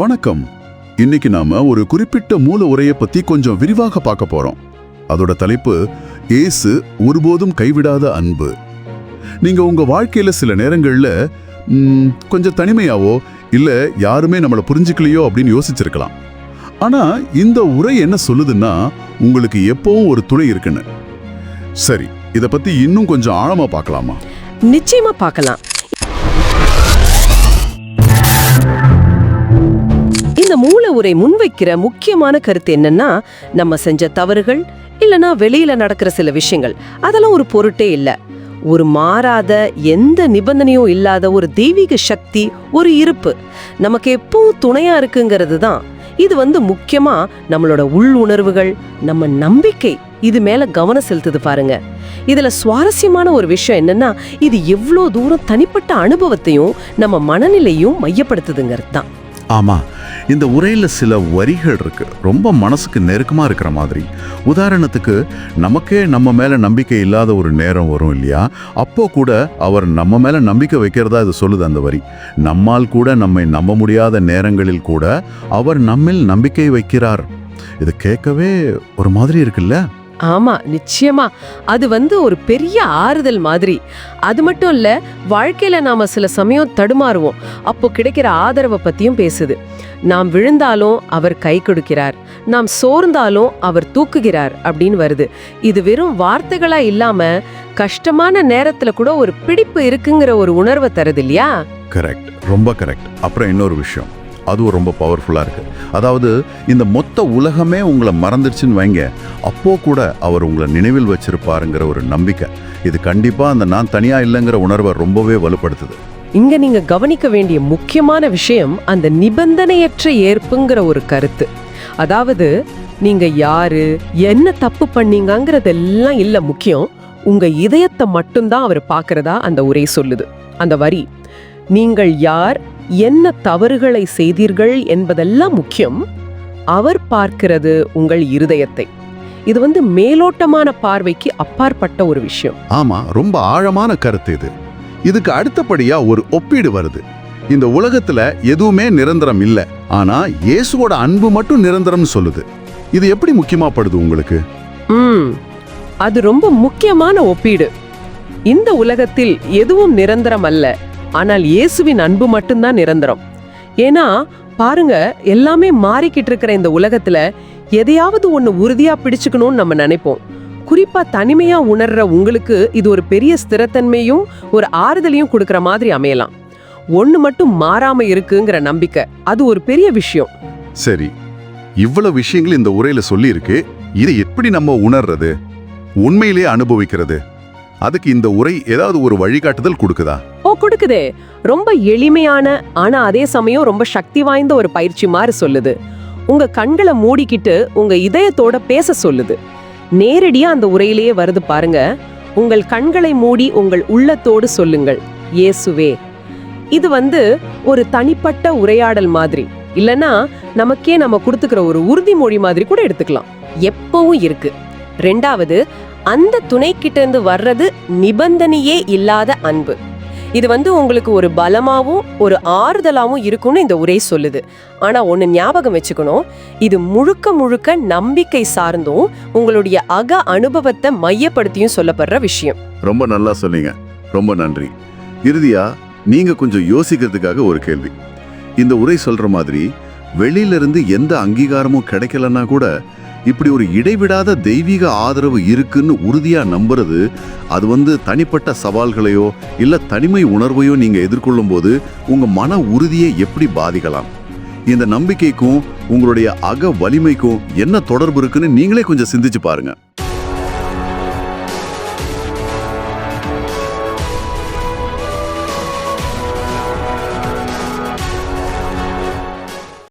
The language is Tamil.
வணக்கம். இன்னைக்கு நாம ஒரு குறிப்பிட்ட மூல உரையை பத்தி கொஞ்சம் விரிவாக பார்க்க போறோம். அதோட தலைப்பு இயேசு ஒருபோதும் கைவிடாத அன்பு. நீங்க உங்க வாழ்க்கையில சில நேரங்கள்ல கொஞ்சம் தனிமையாவோ இல்ல யாருமே நம்மளை புரிஞ்சுக்கலையோ அப்படின்னு யோசிச்சிருக்கலாம். ஆனா இந்த உரை என்ன சொல்லுதுன்னா உங்களுக்கு எப்பவும் ஒரு துணை இருக்குன்னு. சரி இத பத்தி இன்னும் கொஞ்சம் ஆழமா பார்க்கலாமா? நிச்சயமா பார்க்கலாம். உரை முன்வைக்கிற முக்கியமான கருத்து என்னன்னா நம்ம செஞ்ச தவறுகள் இல்லனா வெளியில நடக்கிற சில விஷயங்கள். அதெல்லாம் ஒரு பொருட்டே இல்ல. ஒரு மாறாத எந்த நிபந்தனையும் இல்லாத ஒரு தெய்வீக சக்தி ஒரு இருப்பு நமக்கு எப்பவும் துணையா இருக்குங்கிறது தான். இது வந்து முக்கியமா நம்மளோட உள் உணர்வுகள் நம்ம நம்பிக்கை இது மேல கவனம் செலுத்துது பாருங்க. இதுல சுவாரஸ்யமான ஒரு விஷயம் என்னன்னா இது எவ்வளோ தூரம் தனிப்பட்ட அனுபவத்தையும் நம்ம மனநிலையும் மையப்படுத்துதுங்கிறது தான். ஆமாம் இந்த உரையில் சில வரிகள் இருக்கு. ரொம்ப மனசுக்கு நெருக்கமாக இருக்கிற மாதிரி. உதாரணத்துக்கு நமக்கே நம்ம மேலே நம்பிக்கை இல்லாத ஒரு நேரம் வரும் இல்லையா? அப்போ கூட அவர் நம்ம மேலே நம்பிக்கை வைக்கிறதா இது சொல்லுது அந்த வரி. நம்மால் கூட நம்மை நம்ப முடியாத நேரங்களில் கூட அவர் நம்மில் நம்பிக்கை வைக்கிறார். இது கேட்கவே ஒரு மாதிரி இருக்குல்ல? ஆமா நிச்சயமா. அது வந்து ஒரு பெரிய ஆறுதல் மாதிரி. அது மட்டும் இல்ல வாழ்க்கையில நாம சில சமயம் தடுமாறுவோம். அப்போ கிடைக்கிற ஆதரவை பத்தியும் பேசுது. நாம் விழுந்தாலும் அவர் கை கொடுக்கிறார். நாம் சோர்ந்தாலும் அவர் தூக்குகிறார் அப்படின்னு வருது. இது வெறும் வார்த்தைகளா இல்லாம கஷ்டமான நேரத்துல கூட ஒரு பிடிப்பு இருக்குங்கிற ஒரு உணர்வை தருது இல்லையா? கரெக்ட் ரொம்ப கரெக்ட் அப்புறம் இன்னொரு விஷயம். அதுவும் ரொம்ப பவர்ஃபுல்லாக இருக்குது அதாவது இந்த மொத்த உலகமே உங்களை மறந்துடுச்சுன்னு வைங்க. அப்போது கூட அவர் உங்களை நினைவில் வச்சிருப்பாருங்கிற ஒரு நம்பிக்கை. இது கண்டிப்பாக அந்த நான் தனியாக இல்லைங்கிற உணர்வை ரொம்பவே வலுப்படுத்துது. இங்கே நீங்கள் கவனிக்க வேண்டிய முக்கியமான விஷயம் அந்த நிபந்தனையற்ற ஏற்புங்கிற ஒரு கருத்து. அதாவது நீங்கள் யாரு என்ன தப்பு பண்ணீங்கங்கிறதெல்லாம் இல்லை முக்கியம். உங்கள் இதயத்தை மட்டும்தான் அவர் பார்க்குறதா அந்த உரை சொல்லுது. அந்த வரி நீங்கள் யார் என்ன தவறுகளை செய்தீர்கள் என்பதெல்லாம் முக்கியம். அவர் பார்க்கிறது உங்கள் இருதயத்தை. இது வந்து மேலோட்டமான பார்வைக்கு அப்பாற்பட்ட ஒரு விஷயம். ஆமா ரொம்ப ஆழமான கருத்து இது. இதுக்கு அடுத்தபடியா ஒரு ஒப்பீடு வருது. இந்த உலகத்துல எதுவுமே நிரந்தரம் இல்ல. ஆனா இயேசுவோட அன்பு மட்டும் நிரந்தரம்னு சொல்லுது. இது எப்படி முக்கியமா படுது உங்களுக்கு? ம் அது ரொம்ப முக்கியமான ஒப்பீடு. இந்த உலகத்தில் எதுவும் நிரந்தரம் அல்ல. ஆனால் இயேசுவின் அன்பு மட்டும்தான் நிரந்தரம். ஏன்னா பாருங்க எல்லாமே மாறிக்கிட்டு இருக்கிற இந்த உலகத்துல எதையாவது ஒன்று உறுதியா பிடிச்சுக்கணும்னு நம்ம நினைப்போம். குறிப்பா தனிமையா உணர்ற உங்களுக்கு இது ஒரு பெரிய ஸ்திரத்தன்மையும் ஒரு ஆறுதலையும் கொடுக்கற மாதிரி அமையலாம். ஒண்ணு மட்டும் மாறாம இருக்குங்கிற நம்பிக்கை அது ஒரு பெரிய விஷயம். சரி இவ்வளவு விஷயங்கள் இந்த உரையில சொல்லி இருக்கு இதை எப்படி நம்ம உணர்றது? உண்மையிலே அனுபவிக்கிறது? அதுக்கு இந்த உரை ஏதாவது ஒரு வழிகாட்டுதல் கொடுக்குதா? ஓ கொடுக்குதே. ரொம்ப எளிமையான ஆனா அதே சமயம் ரொம்ப சக்தி வாய்ந்த ஒரு பயிற்சி மாதிரி சொல்லுது. உங்க கண்களை மூடிக்கிட்டு உங்க இதயத்தோட பேச சொல்லுது. நேரடியா அந்த உரையிலேயே வருது பாருங்க. உங்கள் கண்களை மூடி உங்கள் உள்ளத்தோடு சொல்லுங்கள். இயேசுவே. இது வந்து ஒரு தனிப்பட்ட உரையாடல் மாதிரி. இல்லனா நமக்கே நம்ம கொடுத்துக்கிற ஒரு உறுதிமொழி மாதிரி கூட எடுத்துக்கலாம். எப்பவும் இருக்கு. ரெண்டாவது அந்த துணைக்கிட்ட இருந்து வர்றது நிபந்தனையே இல்லாத அன்பு. இது வந்து உங்களுக்கு ஒரு பலமாகவும் ஒரு ஆறுதலாகவும் இருக்கும்னு இந்த உரை சொல்லுது. ஆனால் ஒன்று ஞாபகம் வச்சுக்கணும். இது முழுக்க முழுக்க நம்பிக்கை சார்ந்தும் உங்களுடைய அக அனுபவத்தை மையப்படுத்தியும் சொல்லப்படுற விஷயம். ரொம்ப நல்லா சொன்னீங்க. ரொம்ப நன்றி. இறுதியா நீங்க கொஞ்சம் யோசிக்கிறதுக்காக ஒரு கேள்வி. இந்த உரை சொல்ற மாதிரி வெளியில இருந்து எந்த அங்கீகாரமும் கிடைக்கலன்னா கூட இப்படி ஒரு இடைவிடாத தெய்வீக ஆதரவு இருக்குன்னு உறுதியா நம்புறது அது வந்து தனிப்பட்ட சவால்களையோ இல்லை தனிமை உணர்வையோ நீங்கள் எதிர்கொள்ளும் போது உங்கள் மன உறுதியை எப்படி பாதிக்கலாம்? இந்த நம்பிக்கைக்கும் உங்களுடைய அக வலிமைக்கும் என்ன தொடர்பு இருக்குன்னு நீங்களே கொஞ்சம் சிந்திச்சு பாருங்க.